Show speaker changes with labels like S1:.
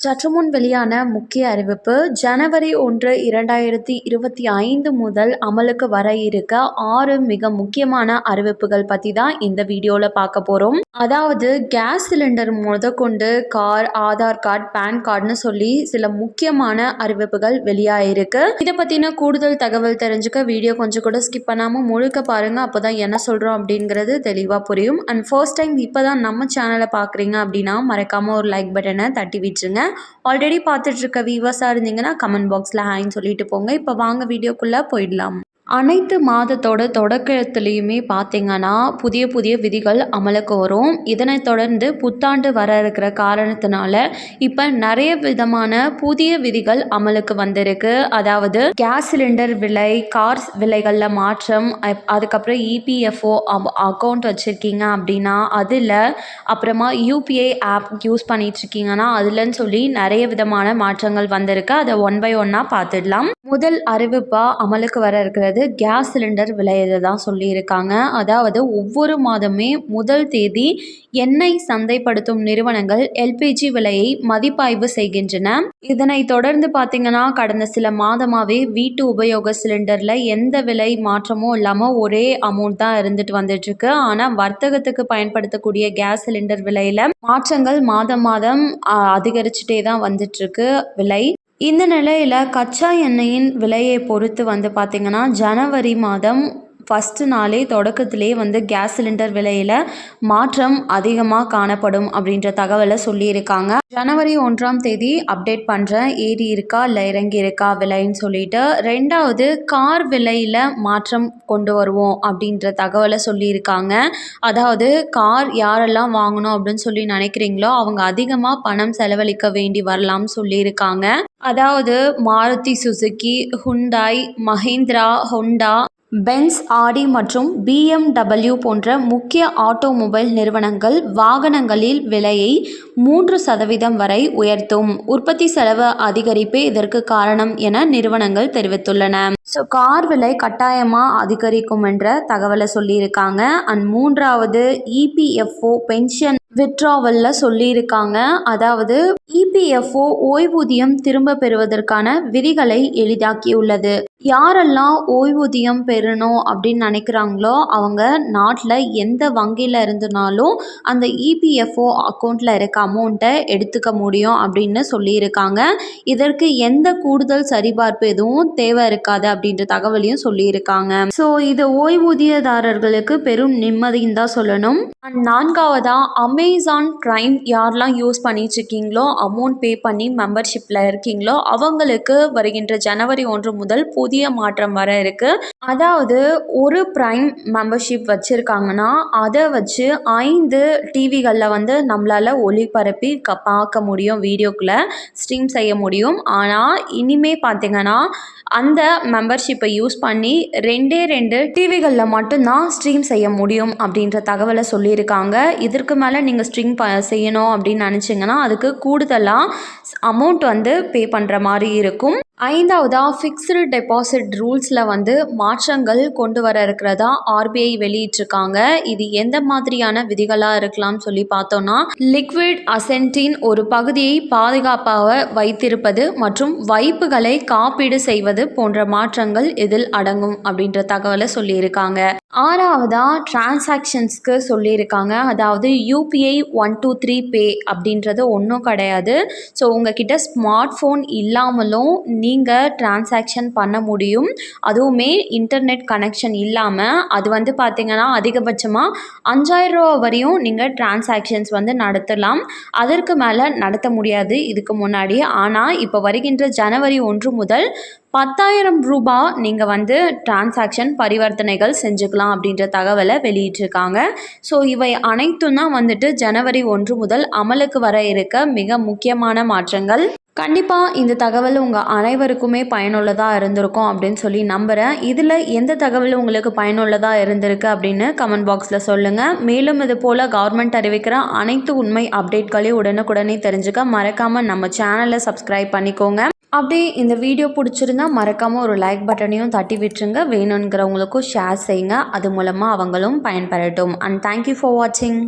S1: சற்று முன் வெளியான முக்கிய அறிவிப்பு ஜனவரி ஒன்று இரண்டாயிரத்தி இருபத்தி ஐந்து முதல் அமலுக்கு வர இருக்க ஆறு மிக முக்கியமான அறிவிப்புகள் பற்றி தான் இந்த வீடியோவில் பார்க்க போகிறோம் அதாவது கேஸ் சிலிண்டர் முதற்கொண்டு கார் ஆதார் கார்டு பேன் கார்டுன்னு சொல்லி சில முக்கியமான அறிவிப்புகள் வெளியாயிருக்கு. இதை பற்றின கூடுதல் தகவல் தெரிஞ்சுக்க வீடியோ கொஞ்சம் கூட ஸ்கிப் பண்ணாமல் முழுக்க பாருங்கள் அப்போ தான் என்ன சொல்கிறோம் அப்படிங்கிறது தெளிவாக புரியும். அண்ட் ஃபர்ஸ்ட் டைம் இப்போ தான் நம்ம சேனலை பார்க்குறீங்க அப்படின்னா மறக்காமல் ஒரு லைக் பட்டனை தட்டி விட்டுருங்க. ஆல்ரெடி பார்த்துட்ருக்க வியூவர்ஸாக இருந்தீங்கன்னா கமெண்ட் பாக்ஸில் ஹாய்ன்னு சொல்லிட்டு போங்க. இப்போ வாங்க வீடியோக்குள்ளே போயிடலாம். அனைத்து மாதத்தோட தொடக்கத்துலேயுமே பார்த்திங்கன்னா புதிய புதிய விதிகள் அமலுக்கு வரும். இதனை தொடர்ந்து புத்தாண்டு வர இருக்கிற காரணத்தினால இப்போ நிறைய விதமான புதிய விதிகள் அமலுக்கு வந்திருக்கு. அதாவது கேஸ் சிலிண்டர் விலை கார் விலைகளில் மாற்றம் அதுக்கப்புறம் இபிஎஃப்ஓ அக்கௌண்ட் வச்சுருக்கீங்க அப்படின்னா அதில் அப்புறமா யூபிஐ ஆப் யூஸ் பண்ணிகிட்ருக்கீங்கன்னா அதுலன்னு சொல்லி நிறைய விதமான மாற்றங்கள் வந்திருக்கு. அதை ஒன் பை ஒன்னாக பார்த்துடலாம் முதல் அறிவிப்பாக அமலுக்கு வர இருக்கிறது அதாவது கேஸ் சிலிண்டர் விலையை தான் சொல்லியிருக்காங்க. அதாவது ஒவ்வொரு மாதமே முதல் தேதி எண்ணெய் சந்தைப்படுத்தும் நிறுவனங்கள் எல்பிஜி விலையை மதிப்பாய்வு செய்கின்றன. இதனை தொடர்ந்து பார்த்தீங்கன்னா கடந்த சில மாதமாகவே வீட்டு உபயோக சிலிண்டரில் எந்த விலை மாற்றமும் இல்லாமல் ஒரே அமௌண்ட் தான் இருந்துட்டு வந்துட்டுருக்கு. ஆனால் வர்த்தகத்துக்கு பயன்படுத்தக்கூடிய கேஸ் சிலிண்டர் விலையில் மாற்றங்கள் மாதம் மாதம் அதிகரிச்சுட்டே தான் வந்துட்டுருக்கு விலை. இந்த நிலையில் கச்சா எண்ணெயின் விலையை பொறுத்து வந்து பார்த்திங்கன்னா ஜனவரி மாதம் ஃபஸ்ட்டு நாளே தொடக்கத்திலே வந்து கேஸ் சிலிண்டர் விலையில் மாற்றம் அதிகமாக காணப்படும் அப்படின்ற தகவலை சொல்லியிருக்காங்க. ஜனவரி ஒன்றாம் தேதி அப்டேட் பண்ணுறேன் ஏறி இருக்கா இல்லை இறங்கி இருக்கா விலைன்னு சொல்லிட்டு ரெண்டாவது கார் விலையில் மாற்றம் கொண்டு வருவோம் அப்படின்ற தகவலை சொல்லியிருக்காங்க. அதாவது கார் யாரெல்லாம் வாங்கணும் அப்படின்னு சொல்லி நினைக்கிறீங்களோ அவங்க அதிகமாக பணம் செலவழிக்க வேண்டி வரலாம்னு சொல்லியிருக்காங்க. அதாவது Maruti Suzuki Hyundai Mahindra Honda Benz Audi மற்றும் பிஎம்டபிள்யூ போன்ற முக்கிய ஆட்டோமொபைல் நிறுவனங்கள் வாகனங்களில் விலையை மூன்று சதவீதம் வரை உயர்த்தும். உற்பத்தி செலவு அதிகரிப்பே இதற்கு காரணம் என நிறுவனங்கள் தெரிவித்துள்ளன. ஸோ கார் விலை கட்டாயமாக அதிகரிக்கும் என்ற தகவலை சொல்லியிருக்காங்க. அண்ட் மூன்றாவது இபிஎஃப்ஓ பென்ஷன் விட்ராவலில் சொல்லியிருக்காங்க. அதாவது இபிஎஃப்ஓ ஓய்வூதியம் திரும்ப பெறுவதற்கான விதிகளை எளிதாக்கியுள்ளது. யாரெல்லாம் ஓய்வூதியம் பெறணும் அப்படின்னு நினைக்கிறாங்களோ அவங்க நாட்டில் எந்த வங்கியில் இருந்தனாலும் அந்த இபிஎஃப்ஓ அக்கௌண்ட்டில் இருக்க அமௌண்ட்டை எடுத்துக்க முடியும் அப்படின்னு சொல்லியிருக்காங்க. இதற்கு எந்த கூடுதல் சரிபார்ப்பு எதுவும் தேவை இருக்காது அப்படின்ற தகவலையும் சொல்லியிருக்காங்க. ஸோ இது ஓய்வூதியதாரர்களுக்கு பெரும் நிம்மதின்னு தான் சொல்லணும். அண்ட் நான்காவதாக அமேசான் ப்ரைம் யாரெல்லாம் யூஸ் பண்ணிட்டுருக்கீங்களோ அமௌண்ட் பே பண்ணி மெம்பர்ஷிப்பில் இருக்கீங்களோ அவங்களுக்கு வருகின்ற ஜனவரி ஒன்று முதல் புதிய மாற்றம் வர இருக்குது அதாவது ஒரு ப்ரைம் மெம்பர்ஷிப் வச்சுருக்காங்கன்னா அதை வச்சு ஐந்து டிவிகளில் வந்து நம்மளால் ஒளிபரப்பி க பார்க்க முடியும் வீடியோக்குள்ளே ஸ்ட்ரீம் செய்ய முடியும். ஆனால் இனிமே பார்த்திங்கன்னா அந்த மெம்பர்ஷிப்பை யூஸ் பண்ணி ரெண்டே ரெண்டு டிவிகளில் மட்டும்தான் ஸ்ட்ரீம் செய்ய முடியும் அப்படின்ற தகவலை சொல்லியிருக்காங்க. இதற்கு மேலே நீங்கள் ஸ்ட்ரீம் ப செய்யணும் அப்படின்னு நினச்சிங்கன்னா அதுக்கு கூடுதலாக அமௌண்ட் வந்து பே பண்ணுற மாதிரி இருக்கும். ஐந்தாவதாக ஃபிக்ஸ்டு டெபாசிட் ரூல்ஸில் வந்து மாற்றங்கள் கொண்டு வர இருக்கிறதா ஆர்பிஐ வெளியிட்டிருக்காங்க. இது எந்த மாதிரியான விதிகளாக இருக்கலாம்னு சொல்லி பார்த்தோன்னா லிக்விட் அசென்டின் ஒரு பகுதியை பாதுகாப்பாக வைத்திருப்பது மற்றும் வைப்புகளை காப்பீடு செய்வது போன்ற மாற்றங்கள் இதில் அடங்கும் அப்படின்ற தகவலை சொல்லியிருக்காங்க. ஆறாவதாக டிரான்சாக்ஷன்ஸ்க்கு சொல்லியிருக்காங்க. அதாவது UPI one two three pay அப்படின்றது ஒன்றும் கிடையாது. ஸோ உங்ககிட்ட ஸ்மார்ட் ஃபோன் இல்லாமலும் நீங்கள் டிரான்சாக்ஷன் பண்ண முடியும். அதுவுமே இன்டர்நெட் கனெக்ஷன் இல்லாமல் அது வந்து பார்த்திங்கன்னா அதிகபட்சமாக அஞ்சாயிரரூவா வரையும் நீங்கள் டிரான்சாக்ஷன்ஸ் வந்து நடத்தலாம். அதற்கு மேலே நடத்த முடியாது இதுக்கு முன்னாடி. ஆனால் இப்போ வருகின்ற ஜனவரி ஒன்று முதல் பத்தாயிரம் ரூபா நீங்கள் வந்து டிரான்சாக்ஷன் பரிவர்த்தனைகள் செஞ்சுக்கலாம் அப்படின்ற தகவலை வெளியிட்டிருக்காங்க. ஸோ இவை அனைத்தும் தான் வந்துட்டு ஜனவரி ஒன்று முதல் அமலுக்கு வர இருக்க மிக முக்கியமான மாற்றங்கள். கண்டிப்பாக இந்த தகவல் உங்கள் அனைவருக்குமே பயனுள்ளதாக இருந்திருக்கும் அப்படின்னு சொல்லி நம்புகிறேன் இதில் எந்த தகவல் உங்களுக்கு பயனுள்ளதாக இருந்திருக்கு அப்படின்னு கமெண்ட் பாக்ஸில் சொல்லுங்கள் மேலும் இது போல் கவர்மெண்ட் அறிவிக்கிற அனைத்து உண்மை அப்டேட்களையும் உடனுக்குடனே தெரிஞ்சுக்க மறக்காமல் நம்ம சேனலை சப்ஸ்கிரைப் பண்ணிக்கோங்க. அப்படியே இந்த வீடியோ பிடிச்சிருந்தா மறக்காமல் ஒரு லைக் பட்டனையும் தட்டி விட்டுருங்க. வேணுங்கிறவங்களுக்கும் ஷேர் செய்யுங்க. அது மூலமாக அவங்களும் பயன்பெறட்டும். அண்ட் தேங்க்யூ ஃபார் வாட்சிங்